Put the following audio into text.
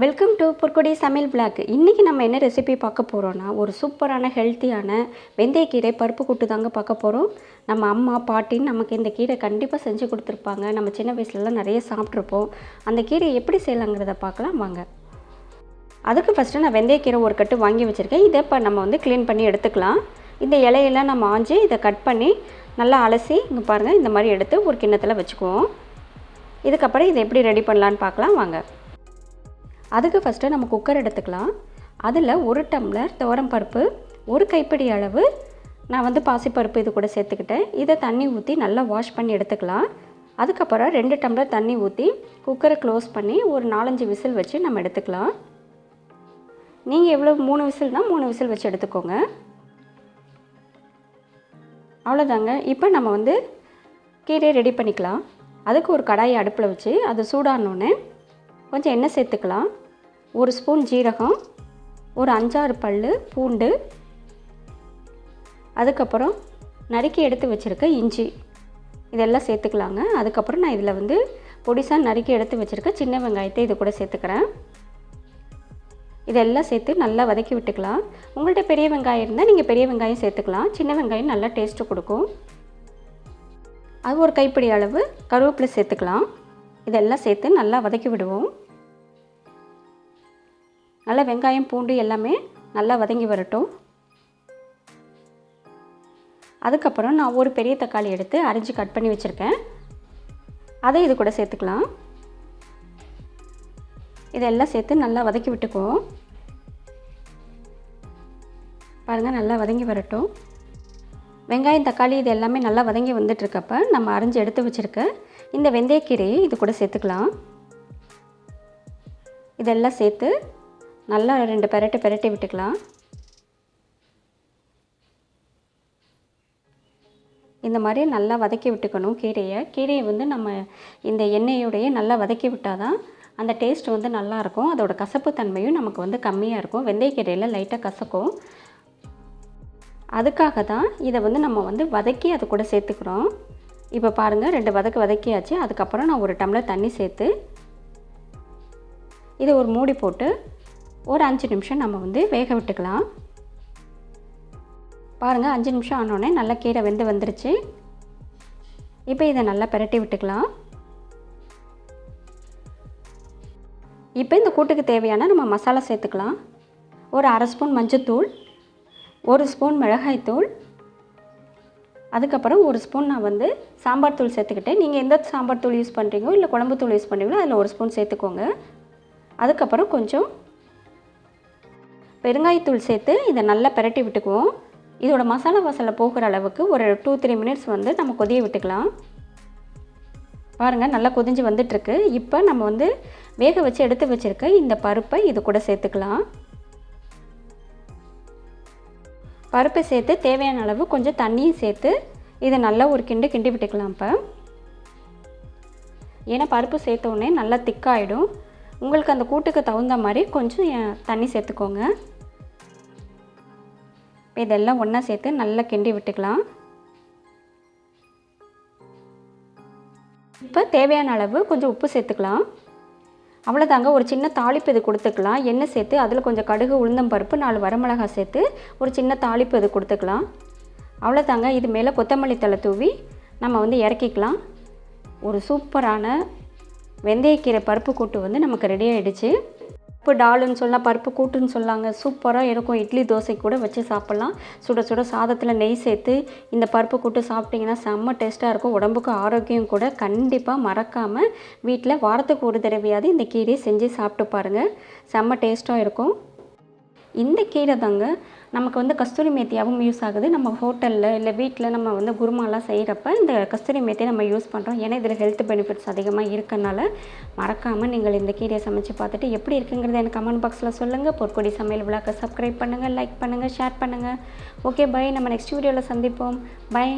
Welcome to பொற்கொடி சமையல் black இன்றைக்கி நம்ம என்ன ரெசிபி பார்க்க போகிறோன்னா ஒரு சூப்பரான ஹெல்த்தியான வெந்தயக்கீரை பருப்பு கூட்டு தாங்க பார்க்க போகிறோம் நம்ம அம்மா பாட்டின்னு நமக்கு இந்த கீரை கண்டிப்பாக செஞ்சு கொடுத்துருப்பாங்க. நம்ம சின்ன வயசுலலாம் நிறைய சாப்பிட்ருப்போம். அந்த கீரையை எப்படி செய்யலாங்கிறத பார்க்கலாம் வாங்க. அதுக்கு ஃபஸ்ட்டு நான் வெந்தயக்கீரை ஒரு கட்டு வாங்கி வச்சுருக்கேன். இதை இப்போ நம்ம வந்து க்ளீன் பண்ணி எடுத்துக்கலாம். இந்த இலையெல்லாம் நம்ம ஆஞ்சு இதை கட் பண்ணி நல்லா அலசி இங்கே பாருங்கள் இந்த மாதிரி எடுத்து ஒரு கிண்ணத்தில் வச்சுக்குவோம். இதுக்கப்புறம் இதை எப்படி ரெடி பண்ணலான்னு பார்க்கலாம் வாங்க. அதுக்கு ஃபஸ்ட்டு நம்ம குக்கர் எடுத்துக்கலாம். அதில் ஒரு டம்ளர் துவரம் பருப்பு ஒரு கைப்பிடி அளவு நான் வந்து பாசிப்பருப்பு இது கூட சேர்த்துக்கிட்டேன். இதை தண்ணி ஊற்றி நல்லா வாஷ் பண்ணி எடுத்துக்கலாம். அதுக்கப்புறம் ரெண்டு டம்ளர் தண்ணி ஊற்றி குக்கரை க்ளோஸ் பண்ணி ஒரு நாலஞ்சு விசில் வச்சு நம்ம எடுத்துக்கலாம். நீங்கள் எவ்வளோ மூணு விசில்னால் மூணு விசில் வச்சு எடுத்துக்கோங்க. அவ்வளோதாங்க இப்போ நம்ம வந்து கீரையை ரெடி பண்ணிக்கலாம். அதுக்கு ஒரு கடாயை அடுப்பில் வச்சு அது சூடானோடனே கொஞ்சம் எண்ணெய் சேர்த்துக்கலாம். ஒரு ஸ்பூன் ஜீரகம் ஒரு அஞ்சாறு பல் பூண்டு அதுக்கப்புறம் நறுக்கி எடுத்து வச்சுருக்க இஞ்சி. இதெல்லாம் சேர்த்துக்கலாங்க. அதுக்கப்புறம் நான் இதில் வந்து பொடிசாக நறுக்கி எடுத்து வச்சுருக்க சின்ன வெங்காயத்தை இது கூட சேர்த்துக்கிறேன். இதெல்லாம் சேர்த்து நல்லா வதக்கி விட்டுக்கலாம். உங்கள்கிட்ட பெரிய வெங்காயம் இருந்தால் நீங்கள் பெரிய வெங்காயம் சேர்த்துக்கலாம். சின்ன வெங்காயம் நல்லா டேஸ்ட்டு கொடுக்கும். அது ஒரு கைப்பிடி அளவு கருவேப்பிலை சேர்த்துக்கலாம். இதெல்லாம் சேர்த்து நல்லா வதக்கி விடுவோம். நல்லா வெங்காயம் பூண்டு எல்லாமே நல்லா வதங்கி வரட்டும். அதுக்கப்புறம் நான் ஒரு பெரிய தக்காளி எடுத்து அரைஞ்சி கட் பண்ணி வச்சுருக்கேன். அதை இது கூட சேர்த்துக்கலாம். இதெல்லாம் சேர்த்து நல்லா வதக்கி விட்டுக்குவோம் பாருங்கள் நல்லா வதங்கி வரட்டும். வெங்காயம் தக்காளி இது எல்லாமே நல்லா வதங்கி வந்துட்டுருக்கப்ப நம்ம அரைஞ்சி எடுத்து வச்சுருக்க இந்த வெந்தயக்கீரையை இது கூட சேர்த்துக்கலாம். இதெல்லாம் சேர்த்து நல்லா ரெண்டு பெரட்டு பெரட்டி விட்டுக்கலாம். இந்த மாதிரி நல்லா வதக்கி விட்டுக்கணும் கீரையை. கீரையை வந்து நம்ம இந்த எண்ணெயோடையே நல்லா வதக்கி விட்டால் தான் அந்த டேஸ்ட் வந்து நல்லாயிருக்கும் அதோடய கசப்பு தன்மையும் நமக்கு வந்து கம்மியாக இருக்கும். வெந்தயக்கீரையில் லைட்டாக கசக்கும். அதுக்காக தான் இதை வந்து நம்ம வந்து வதக்கி அது கூட சேர்த்துக்கிறோம். இப்போ பாருங்கள் ரெண்டு வதக்கு வதக்கியாச்சு. அதுக்கப்புறம் நான் ஒரு டம்ளர் தண்ணி சேர்த்து இதை ஒரு மூடி போட்டு ஒரு அஞ்சு நிமிஷம் நம்ம வந்து வேக விட்டுக்கலாம். பாருங்கள் அஞ்சு நிமிஷம் ஆனோடனே நல்லா கீரை வெந்து வந்துருச்சு. இப்போ இதை நல்லா பிரட்டி விட்டுக்கலாம். இப்போ இந்த கூட்டுக்கு தேவையான நம்ம மசாலா சேர்த்துக்கலாம். ஒரு அரை ஸ்பூன் மஞ்சத்தூள் ஒரு ஸ்பூன் மிளகாய்த்தூள் அதுக்கப்புறம் ஒரு ஸ்பூன் நான் வந்து சாம்பார் தூள் சேர்த்துக்கிட்டேன். நீங்கள் எந்த சாம்பார் தூள் யூஸ் பண்ணுறீங்களோ இல்லை குழம்பு தூள் யூஸ் பண்ணுறீங்களோ அதில் ஒரு ஸ்பூன் சேர்த்துக்கோங்க. அதுக்கப்புறம் கொஞ்சம் பெருங்காயத்தூள் சேர்த்து இதை நல்லா பிரட்டி விட்டுக்குவோம். இதோட மசாலா வாசலில் போகிற அளவுக்கு ஒரு டூ த்ரீ மினிட்ஸ் வந்து நம்ம கொதிய விட்டுக்கலாம். பாருங்கள் நல்லா கொதிஞ்சு வந்துட்டுருக்கு. இப்போ நம்ம வந்து வேக வச்சு எடுத்து வச்சுருக்க இந்த பருப்பை இது கூட சேர்த்துக்கலாம். பருப்பை சேர்த்து தேவையான அளவு கொஞ்சம் தண்ணியும் சேர்த்து இதை நல்லா ஒரு கிண்டு கிண்டி விட்டுக்கலாம் இப்போ. ஏன்னா பருப்பு சேர்த்தோடனே நல்லா திக்காயிடும் உங்களுக்கு அந்த கூட்டுக்கு தகுந்த மாதிரி கொஞ்சம் தண்ணி சேர்த்துக்கோங்க. இப்போ இதெல்லாம் ஒன்றா சேர்த்து நல்லா கிண்டி விட்டுக்கலாம். இப்போ தேவையான அளவு கொஞ்சம் உப்பு சேர்த்துக்கலாம். அவ்வளோதாங்க ஒரு சின்ன தாளிப்பு இது கொடுத்துக்கலாம். எண்ணெய் சேர்த்து அதில் கொஞ்சம் கடுகு உளுந்தம் பருப்பு நாலு வரமிளகாய் சேர்த்து ஒரு சின்ன தாளிப்பு இது கொடுத்துக்கலாம். அவ்வளோதாங்க இது மேலே கொத்தமல்லி தலை தூவி நம்ம வந்து இறக்கிக்கலாம். ஒரு சூப்பரான வெந்தயக்கீரை பருப்பு கூட்டு வந்து நமக்கு ரெடி ஆகிடுச்சு பருப்பு டாலுன்னு சொல்லலாம் பருப்பு கூட்டுன்னு சொல்லாங்க சூப்பராக இருக்கும். இட்லி தோசை கூட வச்சு சாப்பிட்லாம். சுட சுட சாதத்தில் நெய் சேர்த்து இந்த பருப்பு கூட்டு சாப்பிட்டிங்கன்னா செம்ம டேஸ்ட்டாக இருக்கும். உடம்புக்கு ஆரோக்கியம் கூட கண்டிப்பாக மறக்காமல் வீட்டில் வாரத்துக்கு ஒரு தடவையாவது இந்த கீரையை செஞ்சு சாப்பிட்டு பாருங்கள் செம்ம டேஸ்ட்டாக இருக்கும். இந்த கீரை தாங்க நமக்கு வந்து கஸ்தூரி மேத்தியாகவும் யூஸ் ஆகுது. நம்ம ஹோட்டலில் இல்லை வீட்டில் நம்ம வந்து குருமாலாம் செய்கிறப்ப இந்த கஸ்தூரி மேத்தியை நம்ம யூஸ் பண்ணுறோம் ஏன்னா இதில் ஹெல்த் பெனிஃபிட்ஸ் அதிகமாக இருக்கனால மறக்காமல் நீங்கள் இந்த கீரையை சமைச்சு பார்த்துட்டு எப்படி இருக்குங்கிறத எனக்கு கமெண்ட் பாக்ஸில் சொல்லுங்கள் பொற்கொடி சமையல் விழாக்க சப்ஸ்கிரைப் பண்ணுங்கள் லைக் பண்ணுங்கள் ஷேர் பண்ணுங்கள் ஓகே பை நம்ம நெக்ஸ்ட் வீடியோவில் சந்திப்போம். பை